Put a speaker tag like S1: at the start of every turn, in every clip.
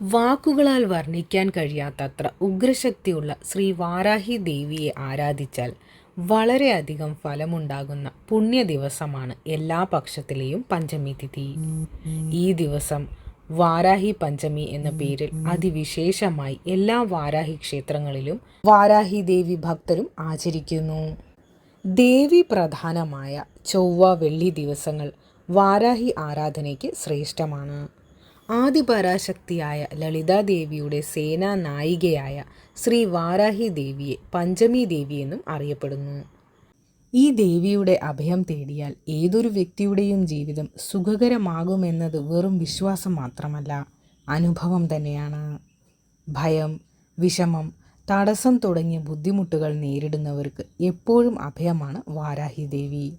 S1: വാക്കുകളാൽ വർണിക്കാൻ കഴിയാത്തത്ര ഉഗ്രശക്തിയുള്ള ശ്രീ വാരാഹി ദേവിയെ ആരാധിച്ചാൽ വളരെയധികം ഫലമുണ്ടാകുന്ന പുണ്യ ദിവസമാണ് എല്ലാ പക്ഷത്തിലെയും പഞ്ചമി തിഥി. ഈ ദിവസം വാരാഹി പഞ്ചമി എന്ന പേരിൽ അതിവിശേഷമായി എല്ലാ വാരാഹി ക്ഷേത്രങ്ങളിലും വാരാഹി ദേവി ഭക്തരും ആചരിക്കുന്നു. ദേവി പ്രധാനമായ ചൊവ്വ വെള്ളി ദിവസങ്ങൾ വാരാഹി ആരാധനയ്ക്ക് ശ്രേഷ്ഠമാണ്. ആദിപരാശക്തിയായ ലളിതാദേവിയുടെ സേനാ നായികയായ ശ്രീ വാരാഹി ദേവിയെ പഞ്ചമി ദേവി എന്നും അറിയപ്പെടുന്നു. ഈ ദേവിയുടെ അഭയം തേടിയാൽ ഏതൊരു വ്യക്തിയുടെയും ജീവിതം സുഖകരമാകുമെന്നത് വെറും വിശ്വാസം മാത്രമല്ല അനുഭവം തന്നെയാണ്. ഭയം വിഷമം തടസ്സം തുടങ്ങിയ ബുദ്ധിമുട്ടുകൾ നേരിടുന്നവർക്ക് എപ്പോഴും അഭയമാണ് വാരാഹി ദേവി.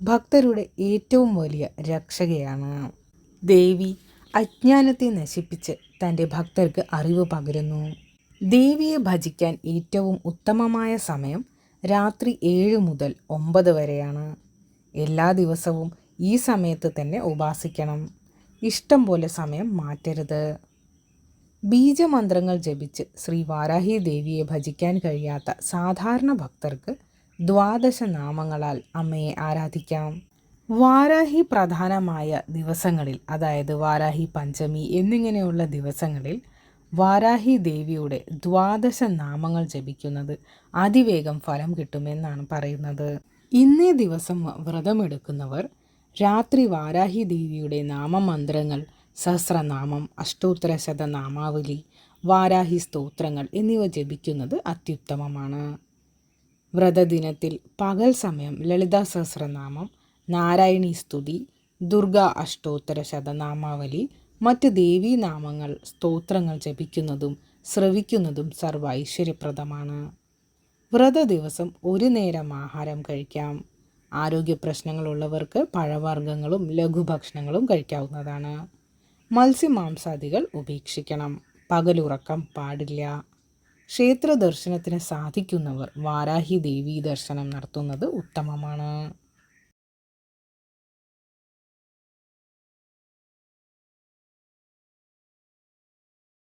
S1: ഭക്തരുടെ ഏറ്റവും വലിയ രക്ഷകയാണ് ദേവി. അജ്ഞാനത്തെ നശിപ്പിച്ച് തന്റെ ഭക്തർക്ക് അറിവ് പകരുന്നു. ദേവിയെ ഭജിക്കാൻ ഏറ്റവും ഉത്തമമായ സമയം രാത്രി ഏഴ് മുതൽ ഒമ്പത് വരെയാണ്. എല്ലാ ദിവസവും ഈ സമയത്ത് തന്നെ ഉപാസിക്കണം. ഇഷ്ടം പോലെ സമയം മാറ്റരുത്. ബീജമന്ത്രങ്ങൾ ജപിച്ച് ശ്രീ വാരാഹി ദേവിയെ ഭജിക്കാൻ കഴിയാത്ത സാധാരണ ഭക്തർക്ക് ദ്വാദശ നാമങ്ങളാൽ അമ്മയെ ആരാധിക്കാം. വാരാഹി പ്രധാനമായ ദിവസങ്ങളിൽ അതായത് വാരാഹി പഞ്ചമി എന്നിങ്ങനെയുള്ള ദിവസങ്ങളിൽ വാരാഹി ദേവിയുടെ ദ്വാദശ നാമങ്ങൾ ജപിക്കുന്നത് അതിവേഗം ഫലം കിട്ടുമെന്നാണ് പറയുന്നത്. ഇന്നേ ദിവസം വ്രതമെടുക്കുന്നവർ രാത്രി വാരാഹി ദേവിയുടെ നാമമന്ത്രങ്ങൾ സഹസ്രനാമം അഷ്ടോത്തര ശതനാമാവലി വാരാഹി സ്തോത്രങ്ങൾ എന്നിവ ജപിക്കുന്നത് അത്യുത്തമമാണ്. വ്രതദിനത്തിൽ പകൽ സമയം ലളിതാ സഹസ്രനാമം നാരായണീ സ്തുതി ദുർഗ അഷ്ടോത്തര ശതനാമാവലി മറ്റ് ദേവീനാമങ്ങൾ സ്തോത്രങ്ങൾ ജപിക്കുന്നതും ശ്രവിക്കുന്നതും സർവ ഐശ്വര്യപ്രദമാണ് വ്രത ദിവസം ഒരു നേരം ആഹാരം കഴിക്കാം. ആരോഗ്യ പ്രശ്നങ്ങളുള്ളവർക്ക് പഴവർഗങ്ങളും ലഘുഭക്ഷണങ്ങളും കഴിക്കാവുന്നതാണ്. മത്സ്യമാംസാദികൾ ഉപേക്ഷിക്കണം. പകലുറക്കം പാടില്ല. ക്ഷേത്ര ദർശനത്തിന് സാധിക്കുന്നവർ വാരാഹി ദേവീ ദർശനം നടത്തുന്നത് ഉത്തമമാണ്.